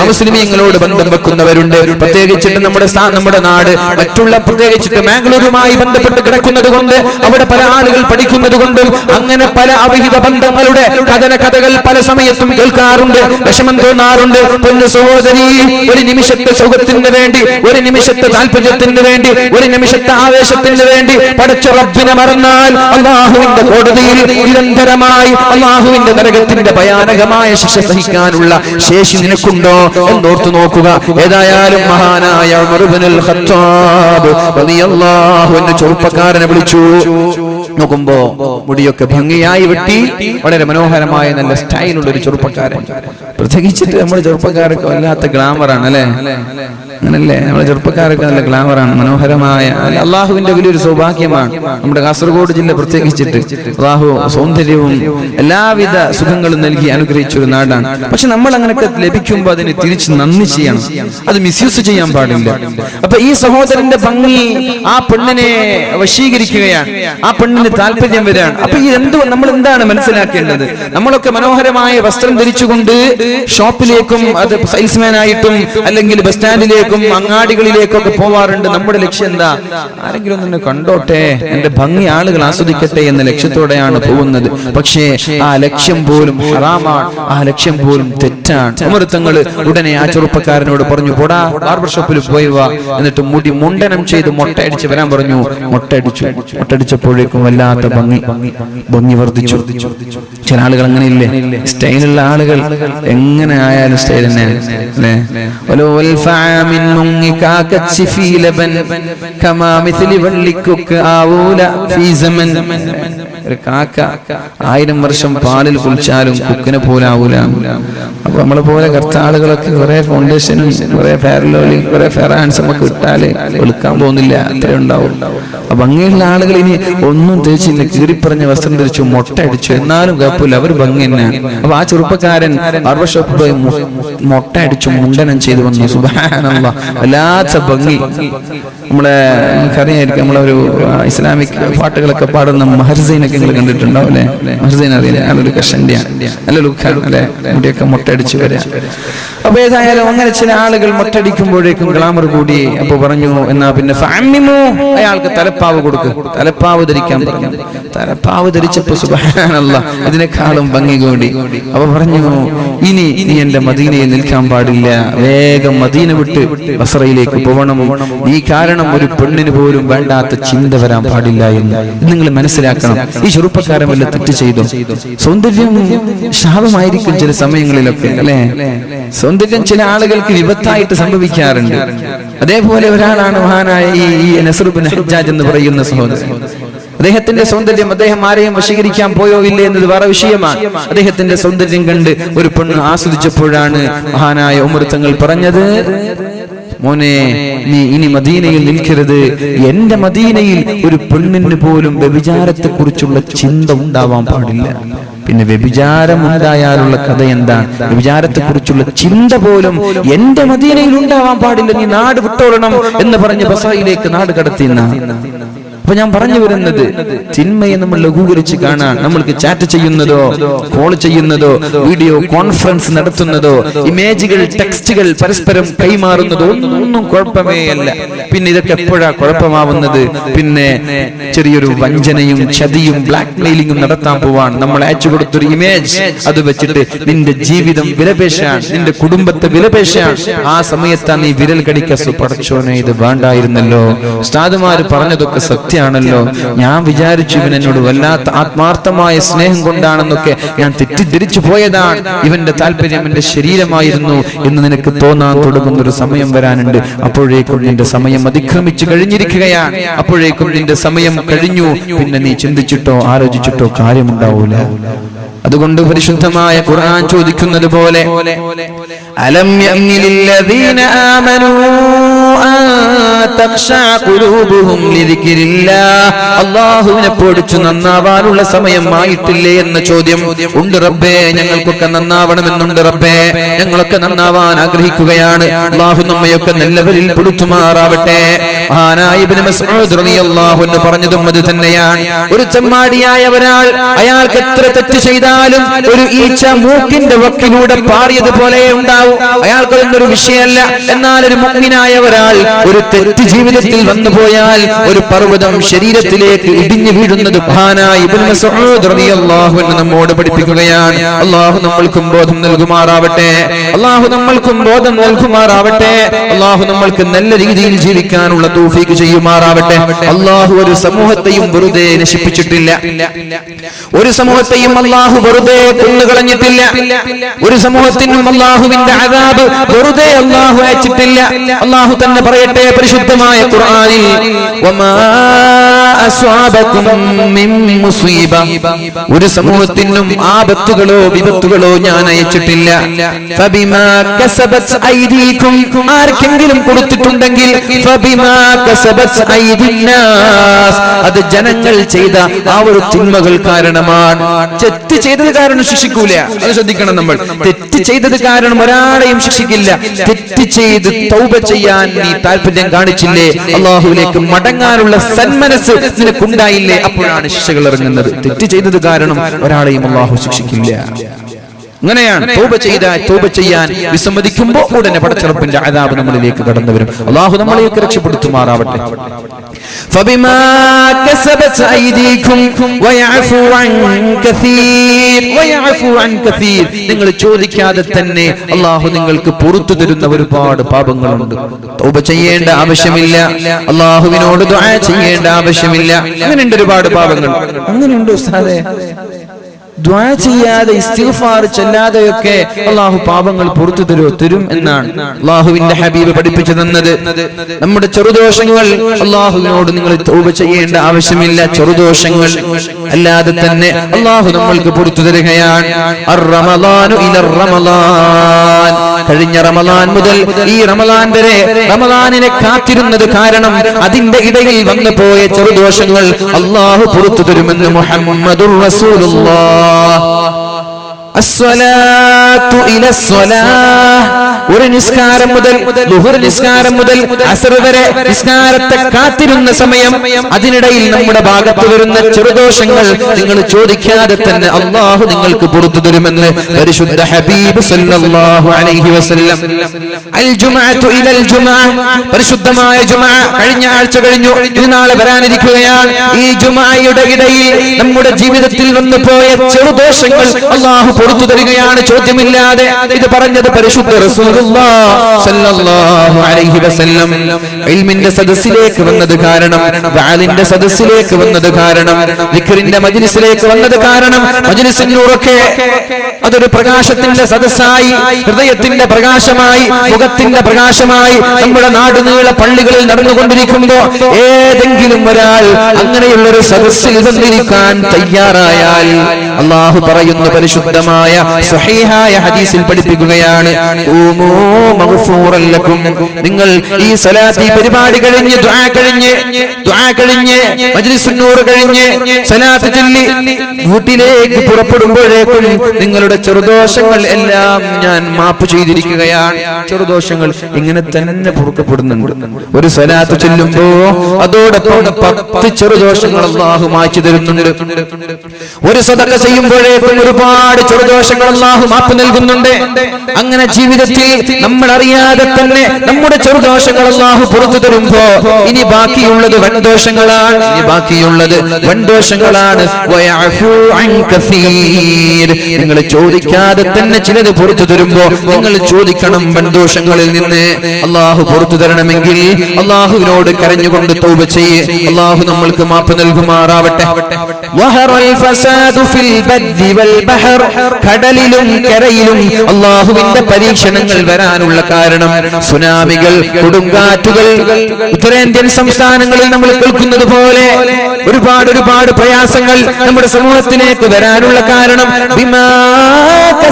അമുസ്ലിമീങ്ങളോട് ബന്ധം വെക്കുന്നവരുണ്ട്. പ്രത്യേകിച്ചിട്ട് നമ്മുടെ നമ്മുടെ നാട് മറ്റുള്ള പ്രത്യേകിച്ചിട്ട് മാംഗ്ലൂരുമായി ബന്ധപ്പെട്ട് കിടക്കുന്നത് കൊണ്ട് അവിടെ പല ആളുകൾ പഠിക്കുന്നത് കൊണ്ടും അങ്ങനെ പല അവിഹിത ബന്ധങ്ങളുടെ കഥന കഥകൾ പല സമയത്തും കേൾക്കാറുണ്ട് വിഷമം തോന്നാറുണ്ട്. സഹോദരി ഒരു നിമിഷത്തെ സുഖത്തിന് വേണ്ടി ഒരു നിമിഷത്തെ താല്പര്യത്തിന് വേണ്ടി ഒരു നിമിഷത്തെ ആവേശത്തിന് വേണ്ടി പഠിച്ച റബ്ബിനെ മറന്നാൽ അള്ളാഹുവിന്റെ കോടതിയിൽ നിരന്തരമായി അള്ളാഹുവിന്റെ നരകത്തിന്റെ ഭയാനകമായ ശിക്ഷ സഹിക്കാനുള്ള ശേഷി നിനക്കുണ്ടോ എന്നോർത്തു നോക്കുക. ഏതായാലും മഹാനായ ഖത്താബ് റളിയല്ലാഹു അൻഹു ചെറുപ്പക്കാരനെ വിളിച്ചു. നോക്കുമ്പോ മുടിയൊക്കെ ഭംഗിയായി വെട്ടി. വളരെ മനോഹരമായ നല്ല സ്റ്റൈലുള്ള ഒരു ചെറുപ്പക്കാരൻ. പ്രത്യേകിച്ചിട്ട് നമ്മുടെ ചെറുപ്പക്കാരൊക്കെ വല്ലാത്ത ഗ്ലാമറാണ് അല്ലേ അങ്ങനല്ലേ? നമ്മുടെ ചെറുപ്പക്കാരൊക്കെ നല്ല ഗ്ലാമറാണ് മനോഹരമായ അള്ളാഹുവിന്റെ വലിയൊരു സൗഭാഗ്യമാണ്. നമ്മുടെ കാസർഗോഡ് ജില്ല പ്രത്യേകിച്ചിട്ട് അള്ളാഹു സൗന്ദര്യവും എല്ലാവിധ സുഖങ്ങളും നൽകി അനുഗ്രഹിച്ച ഒരു നാടാണ്. പക്ഷെ നമ്മൾ അങ്ങനെയൊക്കെ ലഭിക്കുമ്പോൾ അതിന് തിരിച്ച് നന്ദി ചെയ്യണം. അത് മിസ്യൂസ് ചെയ്യാൻ പാടില്ല. അപ്പൊ ഈ സഹോദരന്റെ ഭംഗി ആ പെണ്ണിനെ വശീകരിക്കുകയാണ്. ആ പെണ്ണിന് താല്പര്യം വരികയാണ് അപ്പൊ ഈ എന്തോ നമ്മൾ എന്താണ് മനസ്സിലാക്കേണ്ടത്? നമ്മളൊക്കെ മനോഹരമായ വസ്ത്രം ധരിച്ചുകൊണ്ട് ഷോപ്പിലേക്കും അത് സെയിൽസ്മാൻ ആയിട്ടും അല്ലെങ്കിൽ ബസ് സ്റ്റാൻഡിലേക്കും അങ്ങാടികളിലേക്കും ഒക്കെ പോവാറുണ്ട്. നമ്മുടെ ലക്ഷ്യം എന്താ? ആരെങ്കിലും ഒന്ന് എന്നെ കണ്ടോട്ടെ? എന്റെ ഭംഗി ആളുകൾ ആസ്വദിക്കട്ടെ എന്ന ലക്ഷ്യത്തോടെയാണ് പോകുന്നത്. പക്ഷേ ആ ലക്ഷ്യം പോലും ഹറാമാണ്. ആ ലക്ഷ്യം പോലും തെറ്റാണ് ഉമർത്തങ്ങൾ ഉടനെ ആ ചെറുപ്പക്കാരനോട് പറഞ്ഞു പോടാ ബാർബർ ഷോപ്പിൽ പോയി വാ. എന്നിട്ട് മുടി മുണ്ടനം ചെയ്ത് മൊട്ടയടിച്ച് വരാൻ പറഞ്ഞു. മൊട്ടയടിച്ചു മൊട്ടടിച്ചപ്പോഴേക്കും വല്ലാത്ത ഭംഗി. ഭംഗി വർദ്ധിച്ചു. ചില ആളുകൾ അങ്ങനെയില്ലേ? സ്റ്റൈലുള്ള ആളുകൾ. എങ്ങനെ ആയാലും സ്റ്റൈൽ തന്നെ അല്ലേ? കമാ സമൻ. ഒരു കാക്ക ആയിരം വർഷം പാലിൽ കുളിച്ചാലും കുക്കിനെ പോലാവൂല അപ്പൊ നമ്മളെ പോലെ കർത്താളുകളൊക്കെ കുറെ ഫൗണ്ടേഷനും കുറെ ഫെയർലോലി കുറെ ഫെയർ ഹാൻഡ്സും ഒക്കെ ഇട്ടാൽ വെളുക്കാൻ പോകുന്നില്ല. അത്രേ ഉണ്ടാവും. അപ്പൊ അങ്ങനെയുള്ള ആളുകൾ ഇനി ഒന്നും തേച്ചില്ല കീറിപ്പറഞ്ഞ വസ്ത്രം ധരിച്ചു മുട്ട അടിച്ചു എന്നാലും കുഴപ്പമില്ല. അവർ ഭംഗി തന്നെയാണ് അപ്പൊ ആ ചെറുപ്പക്കാരൻ ബാർബർ ഷോപ്പിൽ പോയി മു- മുട്ട അടിച്ചു മുണ്ടനം ചെയ്തു വന്നു. സുബാനല്ല വല്ലാത്ത ഭംഗി. നമ്മളെ നമുക്കറിയായിരിക്കും നമ്മളൊരു ഒരു ഇസ്ലാമിക് പാട്ടുകളൊക്കെ പാടുന്ന മഹർസൈനൊക്കെ നിങ്ങൾ കണ്ടിട്ടുണ്ടാവും അല്ലെ? മഹർസൈൻ അറിയില്ല നല്ലൊരു കഷണ്ടിയാണ് നല്ല ലുക്കാണ് അല്ലെ? മുടിയൊക്കെ മുട്ടടിച്ച് വരാം. അപ്പൊ ഏതായാലും അങ്ങനെ ചില ആളുകൾ മുട്ടടിക്കുമ്പോഴേക്കും ഗ്ലാമർ കൂടി. അപ്പൊ പറഞ്ഞു എന്നാ പിന്നെ ഫാമിമോ അയാൾക്ക് തലപ്പാവ് കൊടുക്ക്. തലപ്പാവ് ധരിക്കാൻ പറഞ്ഞു. തലപ്പാവ് ധരിച്ചപ്പോ സുബാനല്ല ഇതിനേക്കാളും ഭംഗി കൂടി. അപ്പൊ പറഞ്ഞു ഇനി ഇനി എന്റെ മദീനയിൽ നിൽക്കാൻ പാടില്ല. വേഗം മദീന വിട്ട് ബസറയിലേക്ക് പോകണം ഈ കാരണം ഒരു പെണ്ണിന് പോലും വേണ്ടാത്ത ചിന്ത വരാൻ പാടില്ല എന്ന് നിങ്ങൾ മനസ്സിലാക്കണം. ഈ ചെറുപ്പക്കാരൻ വല്ല തെറ്റ് ചെയ്തു? സൗന്ദര്യം ശാപമായിരിക്കും ചില സമയങ്ങളിലൊക്കെ അല്ലെ? സൗന്ദര്യം ചില ആളുകൾക്ക് വിപത്തായിട്ട് സംഭവിക്കാറുണ്ട്. അതേപോലെ ഒരാളാണ് മഹാനായ ഈ നസറുബിൻ ഹജ്ജാജ് എന്ന് പറയുന്ന സഹോദരൻ. അദ്ദേഹത്തിന്റെ സൗന്ദര്യം അദ്ദേഹം ആരെയും വശീകരിക്കാൻ പോയോ ഇല്ലേ എന്നത് വേറെ വിഷയമാണ്. അദ്ദേഹത്തിന്റെ സൗന്ദര്യം കണ്ട് ഒരു പെണ്ണ് ആസ്വദിച്ചപ്പോഴാണ് മഹാനായ ഉമൃത്തങ്ങൾ പറഞ്ഞത് മോനെ നീ ഇനി മദീനയിൽ നിൽക്കരുത്. എന്റെ മദീനയിൽ ഒരു പെണ്ണിന് പോലും വ്യഭിചാരത്തെ കുറിച്ചുള്ള ചിന്ത ഉണ്ടാവാൻ പാടില്ല. പിന്നെ വ്യഭിചാരം ഉണ്ടായാലുള്ള കഥ എന്താ? വ്യഭിചാരത്തെ കുറിച്ചുള്ള ചിന്ത പോലും എന്റെ മദീനയിൽ ഉണ്ടാവാൻ പാടില്ല. നീ നാട് വിട്ടോളണം എന്ന് പറഞ്ഞ് ബസായിലേക്ക് നാട് കടത്തിയെന്ന? അപ്പൊ ഞാൻ പറഞ്ഞു വരുന്നത് ചിന്മയെ നമ്മൾ ലഘൂകരിച്ച് കാണാൻ നമ്മൾക്ക് ചാറ്റ് ചെയ്യുന്നതോ കോൾ ചെയ്യുന്നതോ വീഡിയോ കോൺഫറൻസ് നടത്തുന്നതോ ഇമേജുകൾ ടെക്സ്റ്റുകൾ പരസ്പരം കൈമാറുന്നതോ ഒന്നും കുഴപ്പമേ അല്ല. പിന്നെ ഇതൊക്കെ എപ്പോഴാ കുഴപ്പമാവുന്നത്? പിന്നെ ചെറിയൊരു വഞ്ചനയും ചതിയും ബ്ലാക്ക് മെയിലിംഗും നടത്താൻ പോവാൻ നമ്മൾ അയച്ചു കൊടുത്തൊരു ഇമേജ് അത് വെച്ചിട്ട് നിന്റെ ജീവിതം വിലപേശാൻ നിന്റെ കുടുംബത്തെ വിലപേശാൻ ആ സമയത്താണ് നീ വിരൽ കടിക്കസ് പടച്ചോനെ ഇത് വേണ്ടായിരുന്നല്ലോ. ഉസ്താദുമാര് പറഞ്ഞതൊക്കെ സത്യാണല്ലോ ഞാൻ വിചാരിച്ചു ഇവൻ എന്നോട് വല്ലാത്ത ആത്മാർത്ഥമായ സ്നേഹം കൊണ്ടാണെന്നൊക്കെ ഞാൻ തെറ്റിദ്ധരിച്ചു പോയതാണ്. ഇവന്റെ താല്പര്യം എന്റെ ശരീരമായിരുന്നു എന്ന് നിനക്ക് തോന്നാൻ തുടങ്ങുന്ന ഒരു സമയം വരാനുണ്ട്. അപ്പോഴേക്കും നിന്റെ സമയം അതിക്രമിച്ചു കഴിഞ്ഞിരിക്കുകയാണ്. അപ്പോഴേക്കും നിന്റെ സമയം കഴിഞ്ഞു. പിന്നെ നീ ചിന്തിച്ചിട്ടോ ആലോചിച്ചിട്ടോ കാര്യമുണ്ടാവൂല. അതുകൊണ്ട് പരിശുദ്ധമായ ഖുർആൻ ചോദിക്കുന്നത് പോലെ അലം നന്നാവാനുള്ള സമയം ആയിട്ടില്ലേ എന്ന ചോദ്യം. ഉണ്ട് റബ്ബേ ഞങ്ങൾക്കൊക്കെ നന്നാവണമെന്നുണ്ട് റബ്ബേ. ഞങ്ങളൊക്കെ നന്നാവാൻ ആഗ്രഹിക്കുകയാണ്. അള്ളാഹു നമ്മയൊക്കെ നല്ലവരിൽ അൻഹു പറഞ്ഞതും അത് തന്നെയാണ്. ഒരു ചെമ്മാടിയായ ഒരാൾ അയാൾക്ക് എത്ര തെറ്റ് ചെയ്താൽ കഴിഞ്ഞാലും ഒരു ഈച്ച മൂക്കിന്റെ വക്കിലൂടെ പാറിയതുപോലെ ഉണ്ടാവും. അയാൾക്ക് ഒരു വിഷയമല്ല. എന്നാൽ ഒരു മുഗ്മിനായ ഒരാൾ ഒരു തെറ്റ് ജീവിതത്തിൽ വന്നു പോയാൽ ഒരു പർവതം ശരീരത്തിലേക്ക് ഇടിഞ്ഞു വീഴുന്നത് നമ്മോട് പഠിപ്പിക്കുകയാണ്. അള്ളാഹു നമ്മൾക്കും ബോധം നൽകുമാറാവട്ടെ. അള്ളാഹു നമ്മൾക്കും ബോധം നൽകുമാറാവട്ടെ. അള്ളാഹു നമ്മൾക്ക് നല്ല രീതിയിൽ ജീവിക്കാനുള്ള തൂഫീക്ക് ചെയ്യുമാറാവട്ടെ. അള്ളാഹു ഒരു സമൂഹത്തെയും വെറുതെ നശിപ്പിച്ചിട്ടില്ല. ഒരു സമൂഹത്തെയും അള്ളാഹു വെറുതെ കൊന്നുകളഞ്ഞിട്ടില്ല ഒരു സമൂഹത്തിനും അള്ളാഹുവിന്റെ അതാബ് വെറുതെ അള്ളാഹു അയച്ചിട്ടില്ല. അള്ളാഹു തന്നെ പറയട്ടെ പരിശുദ്ധമായ ഖുർആനിൽ ഒരു സമൂഹത്തിനും ആപത്തുകളോ വിപത്തുകളോ ഞാൻ അയച്ചിട്ടില്ല. ആർക്കെങ്കിലും കൊടുത്തിട്ടുണ്ടെങ്കിൽ അത് ജനങ്ങൾ ചെയ്ത ആ ഒരു തിന്മകൾ കാരണമാണ്. തെറ്റ് ചെയ്തത് കാരണം ശിക്ഷിക്കൂല. അത് ശ്രദ്ധിക്കണം നമ്മൾ. തെറ്റ് ചെയ്തത് കാരണം ഒരാളെയും ശിക്ഷിക്കില്ല. തെറ്റ് ചെയ്ത് തൗബ ചെയ്യാൻ നീ താല്പര്യം കാണിച്ചില്ലേ? അള്ളാഹുവിലേക്ക് മടങ്ങാനുള്ള സന്മനസ് നിനക്കുണ്ടായില്ലേ? അപ്പോഴാണ് ശിക്ഷകൾ ഇറങ്ങുന്നത്. തെറ്റ് ചെയ്തത് കാരണം ഒരാളെയും അള്ളാഹു ശിക്ഷിക്കില്ല. അങ്ങനെയാണ് തൗബ ചെയ്ത തൗബ ചെയ്യാൻ വിസമ്മതിക്കുമ്പോൾ ഉടനെ പടച്ചെറുപ്പിന്റെ അതാബ് നമ്മളിലേക്ക് കടന്നു വരും അള്ളാഹു നമ്മളെയൊക്കെ രക്ഷപ്പെടുത്തുമാറാവട്ടെ فبما كسبت أيديكم ويعفو عن كثير ويعفو عن كثير നിങ്ങൾ ചോദിക്കാതെ തന്നെ അള്ളാഹു നിങ്ങൾക്ക് പുറത്തു തരുന്ന ഒരുപാട് പാപങ്ങളുണ്ട് തൗബ ചെയ്യേണ്ട ആവശ്യമില്ല അള്ളാഹുവിനോട് ദുആ ചെയ്യേണ്ട ആവശ്യമില്ല അങ്ങനെയുണ്ട് ഒരുപാട് പാപങ്ങൾ അങ്ങനെയുണ്ട് ഉസ്താദേ ദ്വാ ചെയ്യാതെ ഇസ്തിഗ്ഫാർ ചെല്ലാതെയൊക്കെ അള്ളാഹു പാപങ്ങൾ പുറത്തു തരൂ തരും എന്നാണ് അള്ളാഹുവിന്റെ ഹബീബ് പഠിപ്പിച്ചു തന്നത്. നമ്മുടെ ചെറുദോഷങ്ങൾ അള്ളാഹുവിനോട് നിങ്ങൾ തൗബ ചെയ്യേണ്ട ആവശ്യമില്ല. ചെറുദോഷങ്ങൾ അല്ലാതെ തന്നെ അള്ളാഹു നമ്മൾക്ക് പുറത്തു തരികയാണ്. കഴിഞ്ഞ റമദാൻ മുതൽ ഈ റമദാൻ വരെ റമദാനിനെ കാത്തിരുന്നത് കാരണം അതിന്റെ ഇടയിൽ വന്നു പോയ ചെറുദോഷങ്ങൾ അള്ളാഹു പുറത്തു തരുമെന്ന് മുഹമ്മദുർ റസൂലുള്ളാഹ് ഒരു നിസ്കാരം മുതൽ ലുഹുർ നിസ്കാരം മുതൽ അസർ വരെ നിസ്കാരത്തെ കാത്തിരുന്ന സമയം അതിനിടയിൽ നമ്മുടെ ഭാഗത്ത് വരുന്ന ചെറുദോഷങ്ങൾ നിങ്ങൾ ചോദിക്കാതെ തന്നെ അള്ളാഹു നിങ്ങൾക്ക് പുറത്തു തരുമെന്ന് പരിശുദ്ധ ഹബീബ് സല്ലല്ലാഹു അലൈഹി വസല്ലം. അൽ ജുമഅത്തു ഇലൽ ജുമഅ പരിശുദ്ധമായ ജുമഅ കഴിഞ്ഞ ആഴ്ച കഴിഞ്ഞു. ഇന്നാളെ വരാനിരിക്കുകയാണ്. ഈ ജുമഅയുടെ ഇടയിൽ നമ്മുടെ ജീവിതത്തിൽ വന്നു പോയ ചെറുദോഷങ്ങൾ അള്ളാഹു പുറത്തു തരികയാണ് ചോദ്യമില്ലാതെ ഇത് പറഞ്ഞത് പരിശുദ്ധ സദസ്സിലേക്ക് വന്നത് കാരണം വാലിന്റെ സദസ്സിലേക്ക് വന്നത് കാരണം ദിക്റിന്റെ മജ്ലിസിലേക്ക് വന്നത് കാരണം മജ്ലിസിനൂറൊക്കെ അതൊരു പ്രകാശത്തിന്റെ സദസ്സായി ഹൃദയത്തിന്റെ പ്രകാശമായി മുഖത്തിന്റെ പ്രകാശമായി നമ്മുടെ നാടുനീള പള്ളികളിൽ നടന്നുകൊണ്ടിരിക്കുമ്പോ ഏതെങ്കിലും ഒരാൾ അങ്ങനെയുള്ള ഒരു സദസ്സിൽ വന്നിരിക്കാൻ തയ്യാറായാൽ അള്ളാഹു പറയുന്ന പരിശുദ്ധമായ സ്വഹീഹായ ഹദീസിൽ പഠിപ്പിക്കുകയാണ്. നിങ്ങൾ ഈ സലാത്തി പരിപാടി കഴിഞ്ഞ് കഴിഞ്ഞ് കഴിഞ്ഞ് മജ്ലിസുന്നൂർ കഴിഞ്ഞ് സലാത്ത് ചൊല്ലി വീട്ടിലേക്ക് പുറപ്പെടുമ്പോഴേക്കും നിങ്ങളുടെ ചെറുദോഷങ്ങൾ എല്ലാം ഞാൻ മാപ്പ് ചെയ്തിരിക്കുകയാണ്. ചെറുദോഷങ്ങൾ ഇങ്ങനെ തന്നെ പൊറുക്കപ്പെടുന്നുണ്ട്. ഒരു സലാത്ത് ചൊല്ലുമ്പോ അതോടൊപ്പം പത്ത് ചെറുദോഷങ്ങൾ അള്ളാഹു മാറ്റി തരുന്നുണ്ട്. ഒരു സദഖ ചെയ്യുമ്പോഴേക്കും ഒരുപാട് ചെറുദോഷങ്ങൾ അള്ളാഹു മാപ്പ് നൽകുന്നുണ്ട്. അങ്ങനെ ജീവിതത്തിൽ നമ്മൾ അറിയാതെ തന്നെ നമ്മുടെ ചെറുദോഷങ്ങൾ അള്ളാഹു പുറത്തു തരുമ്പോ ഇനി ബാക്കിയുള്ളത് വൻദോഷങ്ങളാണ്. ഇനി ബാക്കിയുള്ളത് വൻദോഷങ്ങളാണ്. നിങ്ങൾ ചോദിക്കാതെ തന്നെ ചിലത് പുറത്തു തരുമ്പോ നിങ്ങൾ ചോദിക്കണം ബന്ധോഷങ്ങളിൽ നിന്ന്. അള്ളാഹു പുറത്തു തരണമെങ്കിൽ അള്ളാഹുവിനോട് കരഞ്ഞുകൊണ്ട് തൗബ ചെയ്യേ. അള്ളാഹു നമ്മൾക്ക് മാപ്പ് നൽകുമാറാവട്ടെ. കടലിലും കരയിലും അള്ളാഹുവിന്റെ പരീക്ഷണങ്ങൾ വരാനുള്ള കാരണം സുനാമികൾ കൊടുങ്കാറ്റുകൾ. ഉത്തരേന്ത്യൻ സംസ്ഥാനങ്ങളിൽ നമ്മൾ കേൾക്കുന്നത് പോലെ ഒരുപാട് ഒരുപാട് പ്രയാസങ്ങൾ നമ്മുടെ സമൂഹത്തിലേക്ക് വരാനുള്ള കാരണം ബിമാ ذات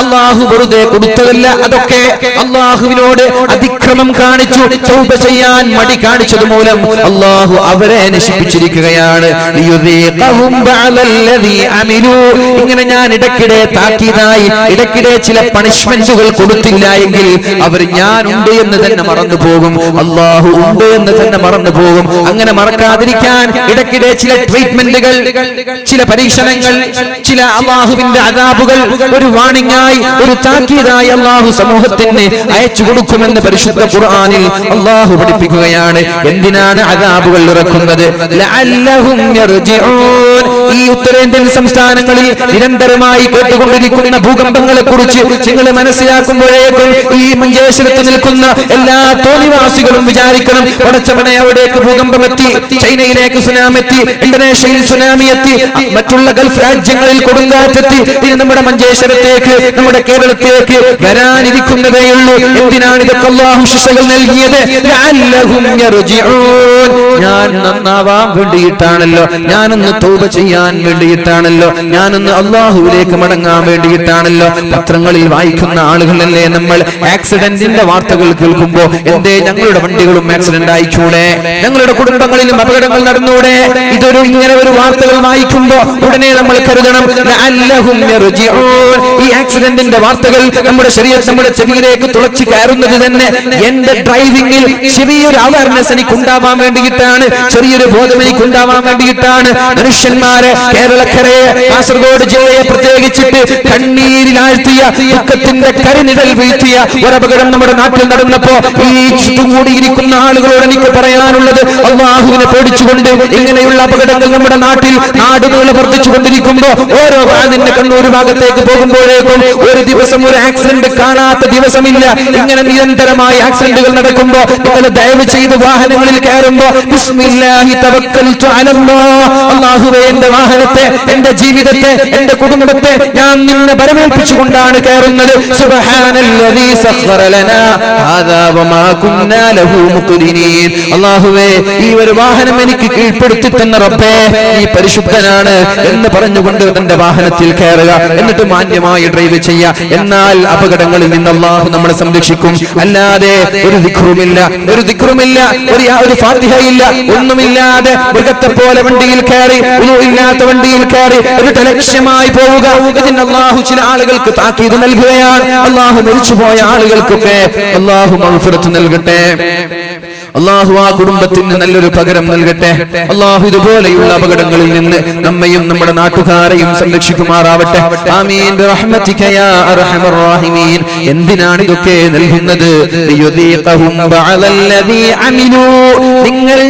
അള്ളാഹു വെറുതെ കൊടുത്തതല്ല അതൊക്കെ. അള്ളാഹുവിനോട് അതിക്രമം കാണിച്ചു തൗബ ചെയ്യാൻ മടി കാണിച്ചത് മൂലം അള്ളാഹു അവരെ നശിപ്പിച്ചിരിക്കുകയാണ്. ഇങ്ങനെ ഞാൻ ഇടയ്ക്കിടെ താക്കീതായി ഇടയ്ക്കിടെ ചില പണിഷ്മെന്റുകൾ കൊടുത്തില്ല എങ്കിൽ അവർ ഞാനുണ്ട് എന്ന് തന്നെ മറന്നു പോകും. അള്ളാഹു ഉണ്ട് എന്ന് തന്നെ മറന്നു പോകും. അങ്ങനെ മറക്കാതിരിക്കാൻ ഇടയ്ക്കിടെ ചില ട്രീറ്റ്മെന്റുകൾ ചില പരീക്ഷണങ്ങൾ ചില അള്ളാഹുവിന്റെ അതാബുകൾ ഒരു വാണിങ്ങായി ഒരു താക്കീതായി അള്ളാഹു സമൂഹത്തിന് അയച്ചു കൊടുക്കുമെന്ന് പരിശുദ്ധ ഖുർആാനിൽ അള്ളാഹു പഠിപ്പിക്കുകയാണ് എന്തിനാണ് അതാബുകൾ ഇറക്കുന്നത്. ഈ ഉത്തരേന്ത്യൻ സംസ്ഥാനങ്ങളിൽ നിരന്തരമായി കേട്ടുകൊണ്ടിരിക്കുന്ന ഭൂകമ്പങ്ങളെ കുറിച്ച് നിങ്ങൾ മനസ്സിലാക്കുമ്പോഴേക്കും ഈ മഞ്ചേശ്വരത്ത് നിൽക്കുന്ന എല്ലാ തോന്നിവാസികളും വിചാരിക്കണം പടച്ചവനെ അവിടേക്ക് ഭൂകമ്പം എത്തി ചൈനയിലേക്ക് സുനാമി എത്തി ഇന്തോനേഷ്യയിൽ സുനാമി എത്തി മറ്റുള്ള ഗൾഫ് രാജ്യങ്ങളിൽ കൊടുങ്കാറ്റെത്തി ഇനി നമ്മുടെ മഞ്ചേശ്വരത്തേക്ക് നമ്മുടെ കേരളത്തിലേക്ക് വരാനിരിക്കുന്നതേയുള്ളൂ എന്തിനാണ് ഇതൊക്കെ അള്ളാഹു ശിക്ഷകൾ നൽകിയത്. ഞാൻ നന്നാവാൻ വേണ്ടിയിട്ടാണല്ലോ. ഞാനൊന്ന് തൗബ ചെയ്യാൻ വേണ്ടിയിട്ടാണല്ലോ. ഞാനൊന്ന് അള്ളാഹുവിലേക്ക് മടങ്ങാൻ വേണ്ടിയിട്ടാണല്ലോ. പത്രങ്ങളിൽ വായിക്കുന്ന ആളുകളല്ലേ നമ്മൾ? ആക്സിഡന്റിന്റെ വാർത്തകൾ കേൾക്കുമ്പോ എന്തേ ഞങ്ങളുടെ വണ്ടികളും ആക്സിഡന്റ് ആയിക്കൂടെ? ഞങ്ങളുടെ കുടുംബങ്ങളിലും അപകടങ്ങൾ നടന്നൂടെ? ഇതൊരു ഇങ്ങനെ ഒരു വാർത്തകൾ വായിക്കുമ്പോ ഉടനെ നമ്മൾ കരുതണം. അല്ലഹു. ഈ ആക്സിഡന്റിന്റെ വാർത്തകൾ നമ്മുടെ ശരീരം നമ്മുടെ ചെവിയിലേക്ക് തുളച്ചു കയറുന്നത് തന്നെ എന്റെ ഡ്രൈവിംഗിൽ ചെറിയൊരു അവയർനെസ് എനിക്ക് ഉണ്ടാവാൻ വേണ്ടിയിട്ടാണ്. ചെറിയൊരു ബോധം എനിക്ക് ഉണ്ടാവാൻ വേണ്ടിയിട്ടാണ്. മനുഷ്യന്മാരെ കേരളക്കരയെ കാസർഗോഡ് ജില്ലയെ പ്രത്യേകിച്ചിട്ട് കണ്ണീരിലാഴ്ത്തിയ ദുഃഖത്തിന്റെ കരിനിഴൽ വീഴ്ത്തിയ ഒരപകടം നമ്മുടെ നാട്ടിൽ നടന്നപ്പോ ഈ ചുറ്റുകൂടിയിരിക്കുന്ന ആളുകളോട് എനിക്ക് പറയാനുള്ളത് അള്ളാഹുവിനെ പേടിച്ചുകൊണ്ട് ഇങ്ങനെയുള്ള അപകടങ്ങൾ നമ്മുടെ നാട്ടിൽ നാടുകൾ വർദ്ധിച്ചു കൊണ്ടിരിക്കുമ്പോ ഓരോ വാതിന്റെ കണ്ണൂർ ഭാഗത്തേക്ക് പോകുമ്പോഴേക്കും ഒരു ദിവസം ഒരു ആക്സിഡന്റ് കാണാത്ത ദിവസമില്ല. ഇങ്ങനെ നിരന്തരമായി ആക്സിഡന്റുകൾ നടക്കുമ്പോ നിങ്ങൾ ദയവ് ചെയ്ത് വാഹനങ്ങളിൽ കയറുമ്പോ എന്റെ വാഹനത്തെ എന്റെ ജീവിതത്തെ എന്റെ കുടുംബത്തെ ഞാൻ നിന്നെ പരമേൽപ്പിച്ചുകൊണ്ടാണ് കയറുന്നത്. അള്ളാഹുവേ ഈ ഒരു വാഹനം എനിക്ക് കീഴ്പ്പെടുത്തി തന്നെ റബ്ബേ ഈ പരിശുദ്ധനാണ് എന്ന് പറഞ്ഞുകൊണ്ട് തന്റെ വാഹനത്തിൽ കയറുക എന്നിട്ട് മാന്യമായി ഡ്രൈവ് ചെയ്യുക എന്നാൽ അപകടങ്ങളിൽ നിന്ന് അള്ളാഹു നമ്മളെ സംരക്ഷിക്കും. അല്ലാതെ ഒരു ദിക്റുമില്ല ഒരു ദിക്റുമില്ല ഒരു ഒരു ഫാത്തിഹയില്ല ഒന്നുമില്ലാതെ മൃഗത്തെ പോലെ വണ്ടിയിൽ കയറി ഇല്ലാത്ത വണ്ടിയിൽ കയറി ഒരു ലക്ഷ്യമായി പോവുക. ഇതിന് അള്ളാഹു ചില ആളുകൾക്ക് താക്കീത് നൽകുകയാണ്. അള്ളാഹു മരിച്ചുപോയ ആളുകൾക്കൊക്കെ അള്ളാഹു മൗഫിറത്ത് നൽകട്ടെ. അള്ളാഹു ആ കുടുംബത്തിന് നല്ലൊരു പകരം നൽകട്ടെ. അള്ളാഹു ഇതുപോലെയുള്ള അപകടങ്ങളിൽ നിന്ന് നമ്മയും നമ്മുടെ നാട്ടുകാരെയും സംരക്ഷിക്കുമാറാവട്ടെ. ആമീൻ. യാ അർഹമർ റഹീമീൻ. എന്തിനാണ് ഇതൊക്കെ നൽകുന്നത്? നിങ്ങൾ